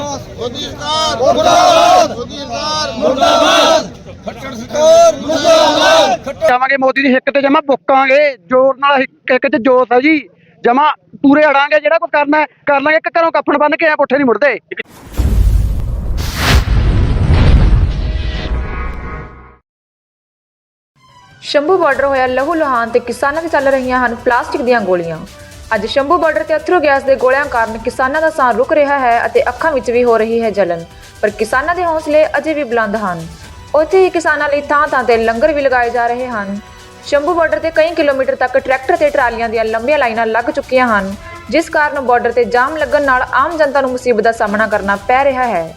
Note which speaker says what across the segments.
Speaker 1: ਮੋਦੀ ਸਰਕਾਰ ਮੁਰਦਾਬਾਦ ਮੋਦੀ ਸਰਕਾਰ ਮੁਰਦਾਬਾਦ ਖੱਟੜ ਸਰਕਾਰ ਮੁਰਦਾਬਾਦ
Speaker 2: ਜਾਵਾਂਗੇ ਮੋਦੀ ਦੀ ਹਿੱਕ ਤੇ ਜਮਾ ਬੁੱਕਾਂਗੇ, ਜ਼ੋਰ ਨਾਲ ਹਿੱਕ ਹਿੱਕ ਜੋਸ਼ ਹੈ ਜੀ। ਜਮਾ ਪੂਰੇ ਅੜਾਂਗੇ, ਜਿਹੜਾ ਕੁਝ ਕਰਨਾ ਕਰ ਲਾਂਗੇ। ਇੱਕ ਘਰੋਂ ਕੱਫਣ ਬੰਨ ਕੇ ਆ ਪੁੱਠੇ ਨਹੀਂ ਮੁੜਦੇ।
Speaker 3: ਸ਼ੰਭੂ ਬਾਰਡਰ ਹੋਇਆ ਲਹੂ ਲੁਹਾਨ ਤੇ ਕਿਸਾਨਾਂ ਤੇ ਚੱਲ ਰਹੀਆਂ ਹਨ ਪਲਾਸਟਿਕ ਦੀਆਂ ਗੋਲੀਆਂ। ਅੱਜ ਸ਼ੰਭੂ ਬਾਰਡਰ ਤੇ ਅਥਰੂ ਗੈਸ ਦੇ ਗੋਲਿਆਂ ਕਾਰਨ ਕਿਸਾਨਾਂ ਦਾ ਸਾਹ ਰੁਕ ਰਿਹਾ ਹੈ ਅਤੇ ਅੱਖਾਂ ਵਿੱਚ ਵੀ ਹੋ ਰਹੀ ਹੈ ਜਲਨ, ਪਰ ਕਿਸਾਨਾਂ ਦੇ ਹੌਸਲੇ ਅਜੇ ਵੀ ਬੁਲੰਦ ਹਨ। ਉੱਥੇ ਹੀ ਕਿਸਾਨਾਂ ਲਈ ਥਾਂ-ਥਾਂ ਤੇ ਲੰਗਰ ਵੀ ਲਗਾਏ ਜਾ ਰਹੇ ਹਨ। ਸ਼ੰਭੂ ਬਾਰਡਰ ਤੇ ਕਈ ਕਿਲੋਮੀਟਰ ਤੱਕ ਟਰੈਕਟਰ ਤੇ ਟਰਾਲੀਆਂ ਦੀਆਂ ਲੰਬੀਆਂ ਲਾਈਨਾਂ ਲੱਗ ਚੁੱਕੀਆਂ ਹਨ, ਜਿਸ ਕਾਰਨ ਬਾਰਡਰ ਤੇ ਜਾਮ ਲੱਗਣ ਨਾਲ ਆਮ ਜਨਤਾ ਨੂੰ ਮੁਸੀਬਤ ਦਾ ਸਾਹਮਣਾ ਕਰਨਾ ਪੈ ਰਿਹਾ ਹੈ।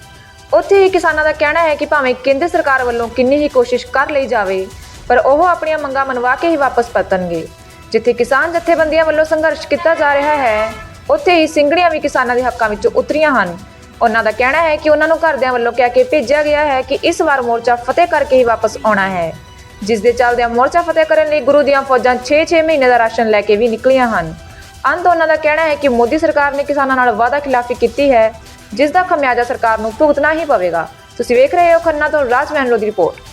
Speaker 3: ਉੱਥੇ ਹੀ ਕਿਸਾਨਾਂ ਦਾ ਕਹਿਣਾ ਹੈ ਕਿ ਭਾਵੇਂ ਕੇਂਦਰ ਸਰਕਾਰ ਵੱਲੋਂ ਕਿੰਨੀ ਹੀ ਕੋਸ਼ਿਸ਼ ਕਰ ਲਈ ਜਾਵੇ, ਪਰ ਉਹ ਆਪਣੀਆਂ ਮੰਗਾਂ ਮਨਵਾ ਕੇ ਹੀ ਵਾਪਸ ਪਰਤਣਗੇ। ਜਿੱਥੇ ਕਿਸਾਨ ਜਥੇਬੰਦੀਆਂ ਵੱਲੋਂ ਸੰਘਰਸ਼ ਕੀਤਾ ਜਾ ਰਿਹਾ ਹੈ, ਉੱਥੇ ਹੀ ਸਿੰਗੜੀਆਂ ਵੀ ਕਿਸਾਨਾਂ ਦੇ ਹੱਕਾਂ ਵਿੱਚ ਉਤਰੀਆਂ ਹਨ। ਉਹਨਾਂ ਦਾ ਕਹਿਣਾ ਹੈ ਕਿ ਉਹਨਾਂ ਨੂੰ ਘਰਦਿਆਂ ਵੱਲੋਂ ਕਹਿ ਕੇ ਭੇਜਿਆ ਗਿਆ ਹੈ ਕਿ ਇਸ ਵਾਰ ਮੋਰਚਾ ਫਤਿਹ ਕਰਕੇ ਹੀ ਵਾਪਸ ਆਉਣਾ ਹੈ। ਜਿਸ ਦੇ ਚੱਲਦਿਆਂ ਮੋਰਚਾ ਫਤਿਹ ਕਰਨ ਲਈ ਗੁਰੂ ਦੀਆਂ ਫੌਜਾਂ 6-6 ਮਹੀਨੇ ਦਾ ਰਾਸ਼ਨ ਲੈ ਕੇ ਵੀ ਨਿਕਲੀਆਂ ਹਨ। ਅੰਤ ਉਹਨਾਂ ਦਾ ਕਹਿਣਾ ਹੈ ਕਿ ਮੋਦੀ ਸਰਕਾਰ ਨੇ ਕਿਸਾਨਾਂ ਨਾਲ ਵਾਅਦਾ ਖਿਲਾਫੀ ਕੀਤੀ ਹੈ, ਜਿਸ ਦਾ ਖਮਿਆਜਾ ਸਰਕਾਰ ਨੂੰ ਭੁਗਤਣਾ ਹੀ ਪਵੇਗਾ। ਤੁਸੀਂ ਵੇਖ ਰਹੇ ਹੋ ਖੰਨਾ ਤੋਂ ਰਾਜ ਮਹਿੰਦਰੋ ਦੀ ਰਿਪੋਰਟ।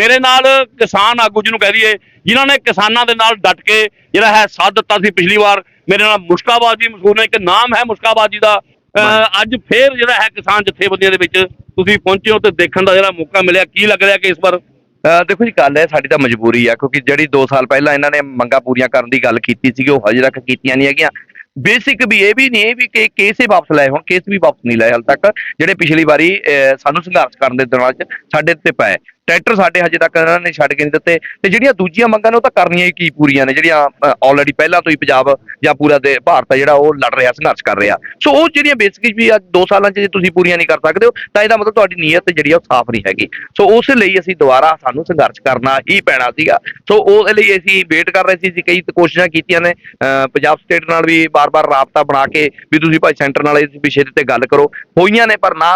Speaker 4: ਮੇਰੇ ਨਾਲ ਕਿਸਾਨ ਆਗੂ ਜਿਹਨੂੰ ਕਹਿ ਦਈਏ ਜਿਨ੍ਹਾਂ ਨੇ ਕਿਸਾਨਾਂ ਦੇ ਨਾਲ ਡਟ ਕੇ ਜਿਹੜਾ ਹੈ ਸਾਥ ਦਿੱਤਾ ਸੀ ਪਿਛਲੀ ਵਾਰ ਮੇਰੇ ਨਾਲ ਮੁਸ਼ਕਾਬਾਦ ਜੀ ਮਸ਼ਹੂਰ ਨੇ ਇੱਕ ਨਾਮ ਹੈ ਮੁਸ਼ਕਾਬਾਦ ਜੀ ਦਾ। ਅੱਜ ਫੇਰ ਜਿਹੜਾ ਹੈ ਕਿਸਾਨ ਜਥੇਬੰਦੀਆਂ ਦੇ ਵਿੱਚ ਤੁਸੀਂ ਪਹੁੰਚੇ ਹੋ ਤੇ ਦੇਖਣ ਦਾ ਜਿਹੜਾ ਮੌਕਾ ਮਿਲਿਆ ਕੀ ਲੱਗ ਰਿਹਾ ਕਿ ਇਸ ਵਾਰ?
Speaker 5: ਦੇਖੋ ਜੀ ਗੱਲ ਹੈ ਸਾਡੀ ਤਾਂ ਮਜਬੂਰੀ ਆ ਕਿਉਂਕਿ ਜਿਹੜੀ 2 ਸਾਲ ਪਹਿਲਾਂ ਇਹਨਾਂ ਨੇ ਮੰਗਾਂ ਪੂਰੀਆਂ ਕਰਨ ਦੀ ਗੱਲ ਕੀਤੀ ਸੀਗੀ ਉਹ ਹਜੇ ਤੱਕ ਕੀਤੀਆਂ ਨਹੀਂ ਹੈਗੀਆਂ। ਬੇਸਿਕ ਵੀ ਇਹ ਵੀ ਨਹੀਂ ਇਹ ਵੀ ਕਿ ਕੇਸ ਹੀ ਵਾਪਸ ਲਏ ਹੁਣ ਕੇਸ ਵੀ ਵਾਪਸ ਨਹੀਂ ਲਏ ਹਾਲ ਤੱਕ। ਜਿਹੜੇ ਪਿਛਲੀ ਵਾਰੀ ਸਾਨੂੰ ਸੰਘਰਸ਼ ਕਰਨ ਦੇ ਦੌਰਾਨ ਚ ਸਾਡੇ ਤੇ ਪਏ। ਟਰੈਕਟਰ ਸਾਡੇ ਹਜੇ ਤੱਕ ਇਹਨਾਂ ਨੇ ਛੱਡ ਕੇ ਨਹੀਂ ਦਿੱਤੇ ਤੇ ਜਿਹੜੀਆਂ ਦੂਜੀਆਂ ਮੰਗਾਂ ਨੇ ਉਹ ਤਾਂ ਕਰਨੀਆਂ ਹੀ ਕੀ ਪੂਰੀਆਂ ਨੇ, ਜਿਹੜੀਆਂ ਆਲਰੇਡੀ ਪਹਿਲਾਂ ਤੋਂ ਹੀ ਪੰਜਾਬ ਜਾਂ ਪੂਰਾ ਦੇ ਭਾਰਤ ਆ ਜਿਹੜਾ ਉਹ ਲੜ ਰਿਹਾ, ਸੰਘਰਸ਼ ਕਰ ਰਿਹਾ। ਸੋ ਉਹ ਜਿਹੜੀਆਂ ਬੇਸਿਕ ਵੀ ਅੱਜ 2 ਸਾਲਾਂ ਚ ਜੇ ਤੁਸੀਂ ਪੂਰੀਆਂ ਨਹੀਂ ਕਰ ਸਕਦੇ ਹੋ, ਤਾਂ ਇਹਦਾ ਮਤਲਬ ਤੁਹਾਡੀ ਨੀਅਤ ਜਿਹੜੀ ਆ ਉਹ ਸਾਫ਼ ਨਹੀਂ ਹੈਗੀ। ਸੋ ਉਸ ਲਈ ਅਸੀਂ ਦੁਬਾਰਾ ਸਾਨੂੰ ਸੰਘਰਸ਼ ਕਰਨਾ ਹੀ ਪੈਣਾ ਸੀਗਾ। ਸੋ ਉਹਦੇ ਲਈ ਅਸੀਂ ਵੇਟ ਕਰ ਰਹੇ ਸੀ, ਅਸੀਂ ਕਈ ਕੋਸ਼ਿਸ਼ਾਂ ਕੀਤੀਆਂ ਨੇ ਪੰਜਾਬ ਸਟੇਟ ਨਾਲ ਵੀ ਬਾਰ-ਬਾਰ ਰਾਬਤਾ ਬਣਾ ਕੇ ਵੀ ਤੁਸੀਂ ਭਾਈ ਸੈਂਟਰ ਨਾਲ ਇਸ ਵਿਸ਼ੇ ਤੇ ਗੱਲ ਕਰੋ। ਹੋਈਆਂ ਨੇ ਪਰ ਨਾ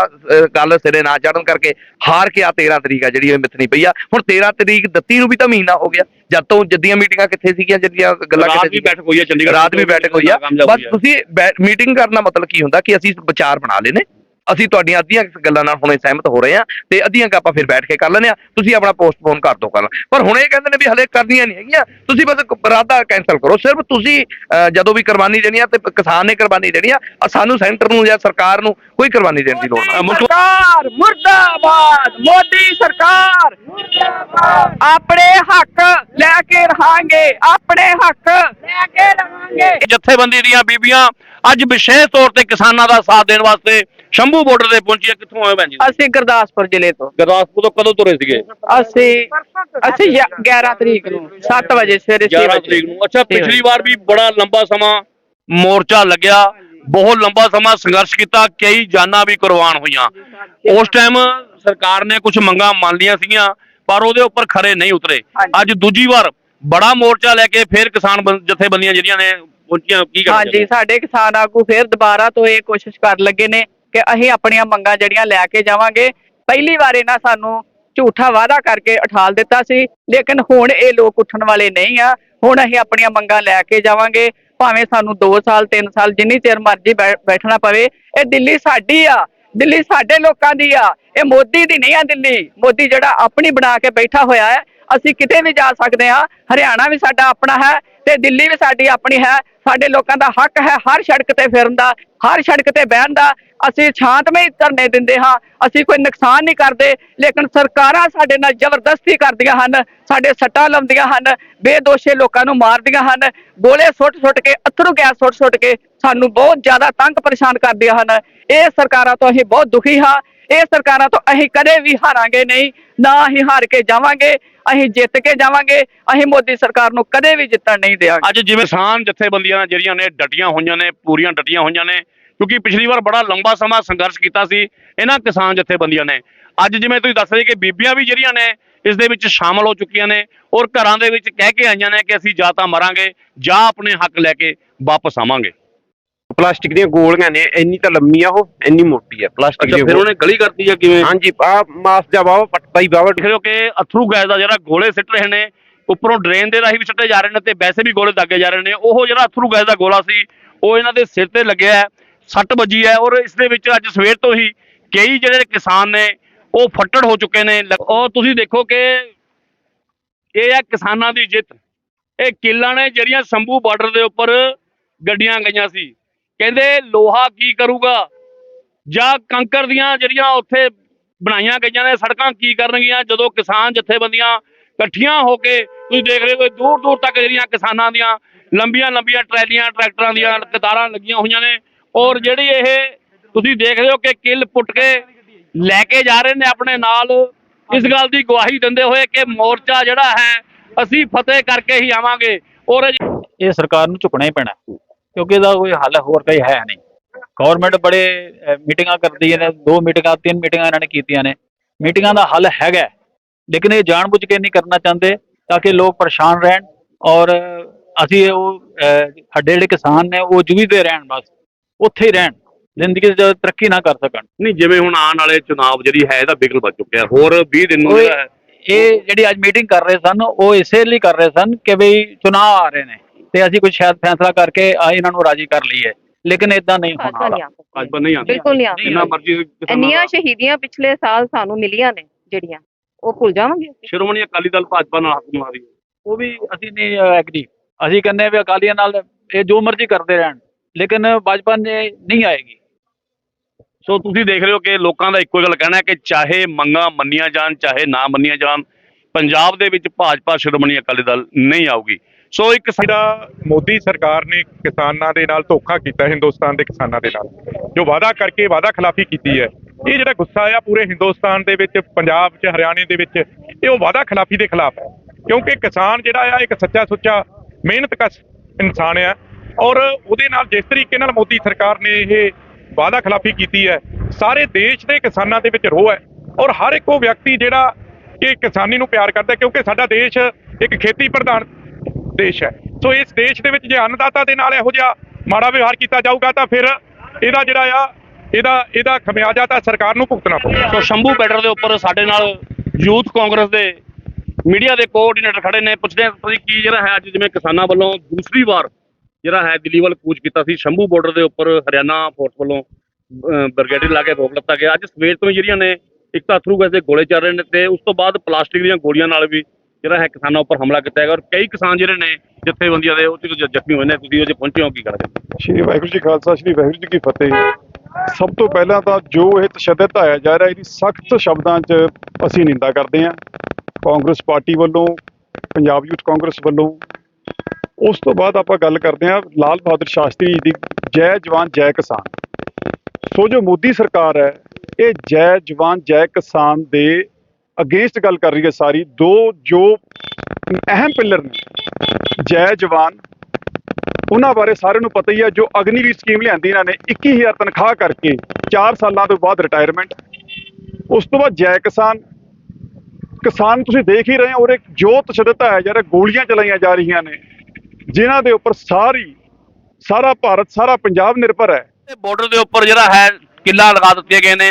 Speaker 5: ਗੱਲ ਸਿਰੇ ਨਾ ਚੜਨ ਕਰਕੇ ਹਾਰ ਕੇ ਆ 13 ਤਰੀਕ ਆ ਜਿਹੜੀ ਮਿੱਥਣੀ ਪਈ ਆ। ਹੁਣ 13 ਤਰੀਕ ਦਿੱਤੀ ਨੂੰ ਵੀ ਤਾਂ ਮਹੀਨਾ ਹੋ ਗਿਆ। ਜਦ ਤੋਂ ਜੱਦੀਆਂ ਮੀਟਿੰਗਾਂ ਕਿੱਥੇ ਸੀਗੀਆਂ ਜੱਦੀਆਂ ਗੱਲਾਂ
Speaker 4: ਰਾਤ
Speaker 5: ਕਿੱਥੇ
Speaker 4: ਵੀ
Speaker 5: ਸੀਗੀਆਂ?
Speaker 4: ਬੈਠਕ ਹੋਈ ਹੈ ਚੰਡੀਗੜ੍ਹ
Speaker 5: ਰਾਤ ਵੀ ਬੈਠਕ ਹੋਈ ਆ। ਬਸ। ਤੁਸੀਂ ਮੀਟਿੰਗ ਕਰਨ ਮਤਲਬ ਕੀ ਹੁੰਦਾ ਕਿ ਅਸੀਂ ਵਿਚਾਰ ਬਣਾ ਲਏ ਨੇ। ਅਸੀਂ ਤੁਹਾਡੀਆਂ ਅੱਧੀਆਂ ਗੱਲਾਂ ਨਾਲ ਹੁਣੇ ਸਹਿਮਤ ਹੋ ਰਹੇ ਆ ਤੇ ਅੱਧੀਆਂ ਕੁ ਆਪਾਂ ਫਿਰ ਬੈਠ ਕੇ ਕਰ ਲੈਂਦੇ ਆ। ਤੁਸੀਂ ਆਪਣਾ ਪੋਸਟਪੋਨ ਕਰ ਦਿਓ ਕੱਲ ਪਰ ਹੁਣ ਇਹ ਕਹਿੰਦੇ ਨੇ ਵੀ ਹਲੇ ਕਰਨੀਆਂ ਨਹੀਂ ਹੈਗੀਆਂ। ਤੁਸੀਂ ਬਸ ਰਾਦਾ ਕੈਨਸਲ ਕਰੋ। ਸਿਰਫ ਤੁਸੀਂ ਅਹ, ਜਦੋਂ ਵੀ ਕੁਰਬਾਨੀ ਦੇਣੀ ਆ ਤੇ ਕਿਸਾਨ ਨੇ ਕੁਰਬਾਨੀ ਦੇਣੀ ਆ ਸਾਨੂੰ ਸੈਂਟਰ ਨੂੰ ਜਾਂ ਸਰਕਾਰ ਨੂੰ ਕੋਈ ਕੁਰਬਾਨੀ ਦੇਣ ਦੀ ਲੋੜ ਨਹੀਂ
Speaker 2: ਸਰਕਾਰ ਮੁਰਦਾਬਾਦ। ਮੋਦੀ ਸਰਕਾਰ ਆਪਣੇ ਹੱਕ ਲੈ ਕੇ ਰਹਾਂਗੇ ਆਪਣੇ ਹੱਕ ਲੈ ਕੇ ਰਹਾਂਗੇ।
Speaker 4: ਜਥੇਬੰਦੀ ਦੀਆਂ ਬੀਬੀਆਂ ਅੱਜ ਵਿਸ਼ੇਸ਼ ਤੌਰ ਤੇ ਕਿਸਾਨਾਂ ਦਾ ਸਾਥ ਦੇਣ ਵਾਸਤੇ ਸ਼ੰਭੂ ਬਾਰਡਰ ਤੇ ਪਹੁੰਚੀਆਂ ਕਿੱਥੋਂ ਆਏ ਭੈਣ ਜੀ?
Speaker 2: ਅਸੀਂ ਗੁਰਦਾਸਪੁਰ ਜ਼ਿਲ੍ਹੇ ਤੋਂ।
Speaker 4: ਗੁਰਦਾਸਪੁਰ ਤੋਂ ਕਦੋਂ ਤੁਰੇ ਸੀਗੇ?
Speaker 2: ਅਸੀਂ ਅਸੀਂ 11 ਤਰੀਕ ਨੂੰ 7 ਵਜੇ ਸਵੇਰੇ 6
Speaker 4: 11
Speaker 2: ਵਜੇ।
Speaker 4: ਤਰੀਕ ਨੂੰ। ਅੱਛਾ ਪਿਛਲੀ ਵਾਰ ਵੀ ਬੜਾ ਲੰਬਾ ਸਮਾਂ ਮੋਰਚਾ ਲੱਗਿਆ ਬਹੁਤ ਲੰਬਾ ਸਮਾਂ ਸੰਘਰਸ਼ ਕੀਤਾ ਕਈ ਜਾਨਾਂ ਵੀ ਕੁਰਬਾਨ ਹੋਈਆਂ। ਉਸ ਟਾਈਮ ਸਰਕਾਰ ਨੇ ਕੁਝ ਮੰਗਾਂ ਮੰਨ ਲਈਆਂ ਸੀਗੀਆਂ। ਪਰ ਉਹਦੇ ਉੱਪਰ ਖਰੇ ਨਹੀਂ ਉਤਰੇ। ਅੱਜ ਦੂਜੀ ਵਾਰ ਬੜਾ ਮੋਰਚਾ ਲੈ ਕੇ ਫਿਰ ਕਿਸਾਨ ਜਥੇਬੰਦੀਆਂ ਜਿਹੜੀਆਂ ਨੇ ਪਹੁੰਚੀਆਂ ਕੀ ਕਰਦੇ
Speaker 6: ਹਾਂਜੀ ਸਾਡੇ ਕਿਸਾਨ ਆਗੂ ਫਿਰ ਦੁਬਾਰਾ ਤੋਂ ਇਹ ਕੋਸ਼ਿਸ਼ ਕਰਨ ਲੱਗੇ ਨੇ ਕਿ ਅਸੀਂ ਆਪਣੀਆਂ ਮੰਗਾਂ ਜਿਹੜੀਆਂ ਲੈ ਕੇ ਜਾਵਾਂਗੇ। ਪਹਿਲੀ ਵਾਰ ਇਹਨਾਂ ਸਾਨੂੰ ਝੂਠਾ ਵਾਅਦਾ ਕਰਕੇ ਉਠਾਲ ਦਿੱਤਾ ਸੀ ਲੇਕਿਨ ਹੁਣ ਇਹ ਲੋਕ ਉੱਠਣ ਵਾਲੇ ਨਹੀਂ ਆ। ਹੁਣ ਅਸੀਂ ਆਪਣੀਆਂ ਮੰਗਾਂ ਲੈ ਕੇ ਜਾਵਾਂਗੇ। ਭਾਵੇਂ ਸਾਨੂੰ 2 ਸਾਲ 3 ਸਾਲ ਜਿੰਨੀ ਚਿਰ ਮਰਜ਼ੀ ਬੈਠਣਾ ਪਵੇ ਇਹ ਦਿੱਲੀ ਸਾਡੀ ਆ। ਦਿੱਲੀ ਸਾਡੇ ਲੋਕਾਂ ਦੀ ਆ। ਇਹ ਮੋਦੀ ਦੀ ਨਹੀਂ ਆ ਦਿੱਲੀ। ਮੋਦੀ ਜਿਹੜਾ ਆਪਣੀ ਬਣਾ ਕੇ ਬੈਠਾ ਹੋਇਆ ਹੈ, ਅਸੀਂ ਕਿਤੇ ਵੀ ਜਾ ਸਕਦੇ ਆ ਹਰਿਆਣਾ ਵੀ ਸਾਡਾ ਆਪਣਾ ਹੈ ਤੇ ਦਿੱਲੀ ਵੀ ਸਾਡੀ ਆਪਣੀ ਹੈ। ਸਾਡੇ ਲੋਕਾਂ ਦਾ ਹੱਕ ਹੈ ਹਰ ਸੜਕ ਤੇ ਫਿਰਨ ਦਾ, ਹਰ ਸੜਕ ਤੇ ਬਹਿਣ ਦਾ। ਅਸੀਂ ਸ਼ਾਂਤਮਈ ਧਰਨੇ ਦਿੰਦੇ ਹਾਂ, ਅਸੀਂ ਕੋਈ ਨੁਕਸਾਨ ਨਹੀਂ ਕਰਦੇ, ਲੇਕਿਨ ਸਰਕਾਰਾਂ ਸਾਡੇ ਨਾਲ ਜ਼ਬਰਦਸਤੀ ਕਰਦੀਆਂ ਹਨ, ਸਾਡੇ ਸੱਟਾਂ ਲਾਉਂਦੀਆਂ ਹਨ, ਬੇਦੋਸ਼ੇ ਲੋਕਾਂ ਨੂੰ ਮਾਰਦੀਆਂ ਹਨ, ਗੋਲੇ ਸੁੱਟ-ਸੁੱਟ ਕੇ, ਅਥਰੂ ਗੈਸ ਸੁੱਟ-ਸੁੱਟ ਕੇ ਸਾਨੂੰ ਬਹੁਤ ਜ਼ਿਆਦਾ ਤੰਗ ਪਰੇਸ਼ਾਨ ਕਰਦੀਆਂ ਹਨ। ਇਹ ਸਰਕਾਰਾਂ ਤੋਂ ਅਸੀਂ ਬਹੁਤ ਦੁਖੀ ਹਾਂ, ਇਹ ਸਰਕਾਰਾਂ ਤੋਂ ਅਸੀਂ ਕਦੇ ਵੀ ਹਾਰਾਂਗੇ ਨਹੀਂ, ਨਾ ਅਸੀਂ ਹਾਰ ਕੇ ਜਾਵਾਂਗੇ, ਅਸੀਂ ਜਿੱਤ ਕੇ ਜਾਵਾਂਗੇ, ਅਸੀਂ ਮੋਦੀ ਸਰਕਾਰ ਨੂੰ ਕਦੇ ਵੀ ਜਿੱਤਣ ਨਹੀਂ ਦੇਵਾਂਗੇ
Speaker 4: ਅੱਜ ਜਿਵੇਂ ਕਿਸਾਨ ਜਥੇਬੰਦੀਆਂ ਜਿਹੜੀਆਂ ਨੇ ਡਟੀਆਂ ਹੋਈਆਂ ਨੇ, ਪੂਰੀਆਂ ਡਟੀਆਂ ਹੋਈਆਂ ਨੇ ਕਿਉਂਕਿ ਪਿਛਲੀ ਵਾਰ ਬੜਾ ਲੰਬਾ ਸਮਾਂ ਸੰਘਰਸ਼ ਕੀਤਾ ਸੀ ਇਹਨਾਂ ਕਿਸਾਨ ਜਥੇਬੰਦੀਆਂ ਨੇ। ਅੱਜ ਜਿਵੇਂ ਤੁਸੀਂ ਦੱਸ ਰਹੇ ਕਿ ਬੀਬੀਆਂ ਵੀ ਜਿਹੜੀਆਂ ਨੇ ਇਸ ਦੇ ਵਿੱਚ ਸ਼ਾਮਲ ਹੋ ਚੁੱਕੀਆਂ ਨੇ ਔਰ ਘਰਾਂ ਦੇ ਵਿੱਚ ਕਹਿ ਕੇ ਆਈਆਂ ਨੇ ਕਿ ਅਸੀਂ ਜਾਂ ਤਾਂ ਮਰਾਂਗੇ ਜਾਂ ਆਪਣੇ ਹੱਕ ਲੈ ਕੇ ਵਾਪਸ ਆਵਾਂਗੇ।
Speaker 7: ਪਲਾਸਟਿਕ ਦੀਆਂ ਗੋਲੀਆਂ ਨੇ ਇੰਨੀ ਤਾਂ ਲੰਮੀ ਆ ਉਹ ਇੰਨੀ ਮੋਟੀ ਆ ਪਲਾਸਟਿਕ ਦੀ
Speaker 4: ਫਿਰ ਉਹਨੇ ਗਲੀ ਕਰਤੀ ਆ ਕਿਵੇਂ?
Speaker 7: ਹਾਂਜੀ ਆ ਮਾਸ ਜਾ ਵਾਵਾ ਪੱਟਾ ਹੀ ਵਾਵਾ
Speaker 4: ਦੇਖ ਕਿ ਅਥਰੂ ਗੈਸ ਦਾ ਜਿਹੜਾ ਗੋਲੇ ਸਿੱਟ ਰਹੇ ਨੇ ਉੱਪਰੋਂ ਡਰੇਨ ਦੇ ਰਾਹੀਂ ਵੀ ਸਿੱਟੇ ਜਾ ਰਹੇ ਨੇ ਤੇ ਵੈਸੇ ਵੀ ਗੋਲੇ ਦਾਗੇ ਜਾ ਰਹੇ ਨੇ। ਉਹ ਜਿਹੜਾ ਅਥਰੂ ਗੈਸ ਦਾ ਗੋਲਾ ਸੀ ਉਹ ਇਹਨਾਂ ਦੇ ਸਿਰ ਤੇ ਲੱਗਿਆ ਸੱਟ ਵੱਜੀ ਹੈ ਔਰ ਇਸ ਦੇ ਵਿੱਚ ਅੱਜ ਸਵੇਰ ਤੋਂ ਹੀ ਕਈ ਜਿਹੜੇ ਕਿਸਾਨ ਨੇ ਉਹ ਫੱਟੜ ਹੋ ਚੁੱਕੇ ਨੇ। ਲ- ਔਰ ਤੁਸੀਂ ਦੇਖੋ ਕਿ ਇਹ ਹੈ ਕਿਸਾਨਾਂ ਦੀ ਜਿੱਤ। ਇਹ ਕਿੱਲਾਂ ਨੇ ਜਿਹੜੀਆਂ ਸੰਭੂ ਬਾਰਡਰ ਦੇ ਉੱਪਰ ਗੱਡੀਆਂ ਗਈਆਂ ਸੀ। ਕਹਿੰਦੇ ਲੋਹਾ ਕੀ ਕਰੂਗਾ? ਜਾਂ ਕੰਕਰ ਦੀਆਂ ਜਿਹੜੀਆਂ ਉੱਥੇ ਬਣਾਈਆਂ ਗਈਆਂ ਨੇ, ਸੜਕਾਂ ਕੀ ਕਰਨਗੀਆਂ? ਜਦੋਂ ਕਿਸਾਨ ਜਥੇਬੰਦੀਆਂ ਇਕੱਠੀਆਂ ਹੋ ਕੇ ਤੁਸੀਂ ਦੇਖ ਰਹੇ ਹੋ ਦੂਰ ਦੂਰ ਤੱਕ ਜਿਹੜੀਆਂ ਕਿਸਾਨਾਂ ਦੀਆਂ ਲੰਬੀਆਂ ਲੰਬੀਆਂ ਟਰੈਲੀਆਂ, ਟਰੈਕਟਰਾਂ ਦੀਆਂ ਕਤਾਰਾਂ ਲੱਗੀਆਂ ਹੋਈਆਂ ਨੇ। ਔਰ ਜਿਹੜੀ ਇਹ ਤੁਸੀਂ ਦੇਖ ਰਹੇ ਹੋ ਕਿ ਕਿੱਲ ਪੁੱਟ ਕੇ ਲੈ ਕੇ ਜਾ ਰਹੇ ਨੇ ਆਪਣੇ ਨਾਲ, ਇਸ ਗੱਲ ਦੀ ਗਵਾਹੀ ਦਿੰਦੇ ਹੋਏ ਕਿ ਮੋਰਚਾ ਜਿਹੜਾ ਹੈ, ਅਸੀਂ ਫਤਿਹ ਕਰਕੇ ਹੀ ਆਵਾਂਗੇ। ਔਰ
Speaker 8: ਇਹ ਸਰਕਾਰ ਨੂੰ ਝੁਕਣਾ ਹੀ ਪੈਣਾ, ਕਿਉਂਕਿ ਇਹਦਾ ਕੋਈ ਹੱਲ ਹੋਰ ਕੋਈ ਹੈ ਨਹੀਂ। ਗਵਰਨਮੈਂਟ ਬੜੇ ਮੀਟਿੰਗਾਂ ਕਰਦੀ ਨੇ ਦੋ ਮੀਟਿੰਗਾਂ, ਤਿੰਨ ਮੀਟਿੰਗਾਂ ਇਹਨਾਂ ਨੇ ਕੀਤੀਆਂ ਨੇ। ਮੀਟਿੰਗਾਂ ਦਾ ਹੱਲ ਹੈਗਾ ਲੇਕਿਨ ਇਹ ਜਾਣਬੁੱਝ ਕੇ ਨਹੀਂ ਕਰਨਾ ਚਾਹੁੰਦੇ, ਤਾਂ ਕਿ ਲੋਕ ਪਰੇਸ਼ਾਨ ਰਹਿਣ ਔਰ ਅਸੀਂ ਉਹ ਸਾਡੇ ਜਿਹੜੇ ਕਿਸਾਨ ਨੇ, ਉਹ ਜੂਝਦੇ ਰਹਿਣ ਬਸ। ਉੱਥੇ ਹੀ ਰਹਿਣ ਜ਼ਿੰਦਗੀ 'ਚ ਤਰੱਕੀ ਨਾ ਕਰ ਸਕਣ।
Speaker 4: ਨਹੀਂ ਜਿਵੇਂ ਹੁਣ ਆਉਣ ਵਾਲੇ ਚੁਣਾਵ ਜਿਹੜੀ ਹੈ ਇਹਦਾ ਬਿਗਲ ਵੱਜ ਚੁੱਕਿਆ ਹੋਰ 20 ਦਿਨ ਨੂੰ ਜਿਹੜਾ ਹੈ।
Speaker 8: ਇਹ ਜਿਹੜੀ ਅੱਜ ਮੀਟਿੰਗ ਕਰ ਰਹੇ ਸਨ ਉਹ ਇਸੇ ਲਈ ਕਰ ਰਹੇ ਸਨ ਕਿ ਵੀ ਚੁਣਾਵ ਆ ਰਹੇ ਨੇ ਤੇ ਅਸੀਂ ਕੁਝ ਸ਼ਾਇਦ ਫੈਸਲਾ ਕਰਕੇ ਆ ਇਹਨਾਂ ਨੂੰ ਰਾਜੀ ਕਰ ਲਈਏ। ਲੇਕਿਨ ਇਦਾਂ ਨਹੀਂ ਹੋਣਾ
Speaker 9: ਭਾਜਪਾ ਨਹੀਂ। ਆ ਸਕਦੀ।
Speaker 4: ਭਾਜਪਾ ਨਹੀਂ ਆਉਂਦੀ।
Speaker 9: ਬਿਲਕੁਲ ਨਹੀਂ ਆ ਸਕਦੀ।
Speaker 4: ਜਿੰਨਾ ਮਰਜ਼ੀ ਕਿਸਾਨਾਂ
Speaker 9: ਇੰਨੀਆਂ ਸ਼ਹੀਦੀਆਂ ਪਿਛਲੇ ਸਾਲ ਸਾਨੂੰ ਮਿਲੀਆਂ ਨੇ ਜਿਹੜੀਆਂ। ਉਹ ਭੁੱਲ ਜਾਵਾਂਗੇ ਅਸੀਂ?
Speaker 4: ਸ਼੍ਰੋਮਣੀ ਅਕਾਲੀ ਦਲ ਭਾਜਪਾ ਨਾਲ ਹੱਥ ਹੈ।
Speaker 8: ਉਹ ਵੀ ਅਸੀਂ ਨਹੀਂ ਐਗਰੀ ਅਸੀਂ ਕਹਿੰਦੇ ਵੀ ਅਕਾਲੀਆਂ ਨਾਲ ਇਹ ਜੋ ਮਰਜ਼ੀ ਕਰਦੇ ਰਹਿਣ। ਲੇਕਿਨ ਭਾਜਪਾ ਨੇ ਨਹੀਂ ਆਏਗੀ।
Speaker 4: ਸੋ ਤੁਸੀਂ ਦੇਖ ਰਹੇ ਹੋ ਕਿ ਲੋਕਾਂ ਦਾ ਇੱਕੋ ਗੱਲ ਕਹਿਣਾ ਹੈ ਕਿ ਚਾਹੇ ਮੰਗਾਂ ਮੰਨੀਆਂ ਜਾਣ, ਚਾਹੇ ਨਾ ਮੰਨੀਆਂ ਜਾਣ, ਪੰਜਾਬ ਦੇ ਵਿੱਚ ਭਾਜਪਾ, ਸ਼੍ਰੋਮਣੀ ਅਕਾਲੀ ਦਲ ਨਹੀਂ ਆਊਗੀ। ਸੋ ਇੱਕ ਸ-
Speaker 10: ਮੋਦੀ ਸਰਕਾਰ ਨੇ ਕਿਸਾਨਾਂ ਦੇ ਨਾਲ ਧੋਖਾ ਕੀਤਾ, ਹਿੰਦੁਸਤਾਨ ਦੇ ਕਿਸਾਨਾਂ ਦੇ ਨਾਲ। ਜੋ ਵਾਅਦਾ ਕਰਕੇ ਵਾਅਦਾ ਖਿਲਾਫੀ ਕੀਤੀ ਹੈ, ਇਹ ਜਿਹੜਾ ਗੁੱਸਾ ਆ ਪੂਰੇ ਹਿੰਦੁਸਤਾਨ ਦੇ ਵਿੱਚ, ਪੰਜਾਬ 'ਚ, ਹਰਿਆਣੇ ਦੇ ਵਿੱਚ, ਇਹ ਉਹ ਵਾਅਦਾ ਖਿਲਾਫੀ ਦੇ ਖਿਲਾਫ ਹੈ। ਕਿਉਂਕਿ ਕਿਸਾਨ ਜਿਹੜਾ ਆ, ਇੱਕ ਸੱਚਾ ਸੁੱਚਾ ਮਿਹਨਤ ਮਿਹਨਤਕਸ਼ ਇਨਸਾਨ ਆ। ਔਰ ਉਹਦੇ ਨਾਲ ਜਿਸ ਤਰੀਕੇ ਨਾਲ ਮੋਦੀ ਸਰਕਾਰ ਨੇ ਇਹ ਵਾਅਦਾ ਖਿਲਾਫੀ ਕੀਤੀ ਹੈ, ਸਾਰੇ ਦੇਸ਼ ਦੇ ਕਿਸਾਨਾਂ ਦੇ ਵਿੱਚ ਰੋਹ ਹੈ ਔਰ ਹਰ ਇੱਕ ਉਹ ਵਿਅਕਤੀ ਜਿਹੜਾ ਕਿ ਕਿਸਾਨੀ ਨੂੰ ਪਿਆਰ ਕਰਦਾ ਕਿਉਂਕਿ ਸਾਡਾ ਦੇਸ਼ ਇੱਕ ਖੇਤੀ ਪ੍ਰਧਾਨ ਦੇਸ਼ ਹੈ। ਸੋ ਇਸ ਦੇਸ਼ ਦੇ ਵਿੱਚ ਜੇ ਅੰਨਦਾਤਾ ਦੇ ਨਾਲ ਇਹੋ ਜਿਹਾ ਮਾੜਾ ਵਿਵਹਾਰ ਕੀਤਾ ਜਾਊਗਾ ਤਾਂ ਫਿਰ ਇਹਦਾ ਜਿਹੜਾ ਆ, ਇਹਦਾ ਇਹਦਾ ਖਮਿਆਜਾ ਤਾਂ ਸਰਕਾਰ ਨੂੰ ਭੁਗਤਣਾ ਪਊਗਾ
Speaker 4: ਸੋ ਸ਼ੰਭੂ ਬੈਡਰ ਦੇ ਉੱਪਰ ਸਾਡੇ ਨਾਲ ਯੂਥ ਕਾਂਗਰਸ ਦੇ ਮੀਡੀਆ ਦੇ ਕੋਆਰਡੀਨੇਟਰ ਖੜੇ ਨੇ। ਪੁੱਛਦੇ ਹਾਂ ਕੀ ਜਿਹੜਾ ਹੈ ਅੱਜ ਜਿਵੇਂ ਕਿਸਾਨਾਂ ਵੱਲੋਂ ਦੂਸਰੀ ਵਾਰ ਜਿਹੜਾ ਹੈ ਦਿੱਲੀ ਵੱਲ ਕੂਚ ਕੀਤਾ ਸੀ, ਸ਼ੰਭੂ ਬਾਰਡਰ ਦੇ ਉੱਪਰ ਹਰਿਆਣਾ ਫੋਰਸ ਵੱਲੋਂ ਬਰਗੇਡੀ ਲਾ ਕੇ ਰੋਕ ਲਿੱਤਾ ਗਿਆ। ਅੱਜ ਸਵੇਰ ਤੋਂ ਹੀ ਜਿਹੜੀਆਂ ਨੇ ਇੱਕ ਤਾਂ ਅਥਰੂ ਗੈਸ ਦੇ ਗੋਲੇ ਚੱਲ ਰਹੇ ਨੇ ਤੇ ਉਸ ਤੋਂ ਬਾਅਦ ਪਲਾਸਟਿਕ ਦੀਆਂ ਗੋਲੀਆਂ ਨਾਲ ਵੀ ਜਿਹੜਾ ਹੈ ਕਿਸਾਨਾਂ ਉੱਪਰ ਹਮਲਾ ਕੀਤਾ ਹੈਗਾ ਔਰ ਕਈ ਕਿਸਾਨ ਜਿਹੜੇ ਨੇ ਜਥੇਬੰਦੀਆਂ ਦੇ, ਉਹ 'ਚ ਜ਼ਖਮੀ ਹੋਏ ਨੇ। ਤੁਸੀਂ ਉਹ 'ਚ ਪਹੁੰਚੇ ਹੋ, ਕੀ ਕਰਦੇ?
Speaker 11: ਸ਼੍ਰੀ ਵਾਹਿਗੁਰੂ ਜੀ ਖਾਲਸਾ, ਸ਼੍ਰੀ ਵਾਹਿਗੁਰੂ ਜੀ ਕੀ ਫਤਿਹ। ਸਭ ਤੋਂ ਪਹਿਲਾਂ ਤਾਂ ਜੋ ਇਹ ਤਸ਼ੱਦਦ ਢਾਇਆ ਜਾ ਰਿਹਾ, ਇਹਦੀ ਸਖਤ ਸ਼ਬਦਾਂ 'ਚ ਅਸੀਂ ਨਿੰਦਾ ਕਰਦੇ ਹਾਂ। ਕਾਂਗਰਸ ਪਾਰਟੀ ਵੱਲੋਂ, ਪੰਜਾਬ ਯੂਥ ਕਾਂਗਰਸ ਵੱਲੋਂ ਉਸ ਤੋਂ ਬਾਅਦ ਆਪਾਂ ਗੱਲ ਕਰਦੇ ਹਾਂ ਲਾਲ ਬਹਾਦਰ ਸ਼ਾਸਤਰੀ ਜੀ ਦੀ, ਜੈ ਜਵਾਨ, ਜੈ ਕਿਸਾਨ। ਸੋ ਜੋ ਮੋਦੀ ਸਰਕਾਰ ਹੈ, ਇਹ ਜੈ ਜਵਾਨ, ਜੈ ਕਿਸਾਨ ਦੇ ਅਗੇਂਸਟ ਗੱਲ ਕਰ ਰਹੀ ਹੈ ਸਾਰੀ। ਦੋ ਜੋ ਅਹਿਮ ਪਿਲਰ ਨੇ, ਜੈ ਜਵਾਨ, ਉਹਨਾਂ ਬਾਰੇ ਸਾਰਿਆਂ ਨੂੰ ਪਤਾ ਹੀ ਹੈ, ਜੋ ਅਗਨੀਵੀਰ ਸਕੀਮ ਲਿਆਂਦੀ ਇਹਨਾਂ ਨੇ 21000 ਤਨਖਾਹ ਕਰਕੇ 4 ਸਾਲਾਂ ਤੋਂ ਬਾਅਦ ਰਿਟਾਇਰਮੈਂਟ ਉਸ ਤੋਂ ਬਾਅਦ ਜੈ ਕਿਸਾਨ ਕਿਸਾਨ ਤੁਸੀਂ ਦੇਖ ਹੀ ਰਹੇ ਹੋ, ਔਰ ਇੱਕ ਜੋ ਤਸ਼ੱਦਦ ਹੈ, ਜਿਹੜਾ ਗੋਲੀਆਂ ਚਲਾਈਆਂ ਜਾ ਰਹੀਆਂ ਨੇ। ਜਿਨ੍ਹਾਂ ਦੇ ਉੱਪਰ ਸਾਰੀ, ਸਾਰਾ ਭਾਰਤ, ਸਾਰਾ ਪੰਜਾਬ ਨਿਰਭਰ ਹੈ।
Speaker 4: ਬਾਰਡਰ ਦੇ ਉੱਪਰ ਜਿਹੜਾ ਹੈ, ਕਿੱਲਾ ਲਗਾ ਦਿੱਤੇ ਗਏ ਨੇ।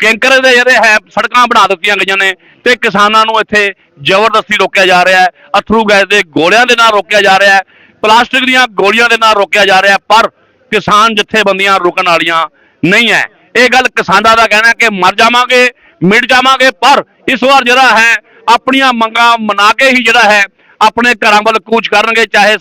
Speaker 4: ਕੈਂਕਰ ਦੇ ਜਿਹੜੇ ਹੈ, ਸੜਕਾਂ ਬਣਾ ਦਿੱਤੀਆਂ ਗਈਆਂ ਨੇ ਤੇ ਕਿਸਾਨਾਂ ਨੂੰ ਇੱਥੇ ਜ਼ਬਰਦਸਤੀ ਰੋਕਿਆ ਜਾ ਰਿਹਾ ਹੈ। ਅਥਰੂ ਗੈਸ ਦੇ ਗੋਲਿਆਂ ਦੇ ਨਾਲ ਰੋਕਿਆ ਜਾ ਰਿਹਾ ਹੈ। ਪਲਾਸਟਿਕ ਦੀਆਂ ਗੋਲੀਆਂ ਦੇ ਨਾਲ ਰੋਕਿਆ ਜਾ ਰਿਹਾ ਪਰ ਕਿਸਾਨ ਜਥੇਬੰਦੀਆਂ ਰੁਕਣ ਵਾਲੀਆਂ ਨਹੀਂ ਹੈ। ਇਹ ਗੱਲ ਕਿਸਾਨਾਂ ਦਾ ਕਹਿਣਾ ਕਿ ਮਰ ਜਾਵਾਂਗੇ, ਮਿਟ ਜਾਵਾਂਗੇ, ਪਰ ਇਸ ਵਾਰ ਜਿਹੜਾ ਹੈ, ਆਪਣੀਆਂ ਮੰਗਾਂ ਮਨਾ ਕੇ ਹੀ ਜਿਹੜਾ ਹੈ, ਆਪਣੇ ਘਰਾਂ ਵੱਲ ਕੂਚ ਕਰਨਗੇ, ਚਾਹੇ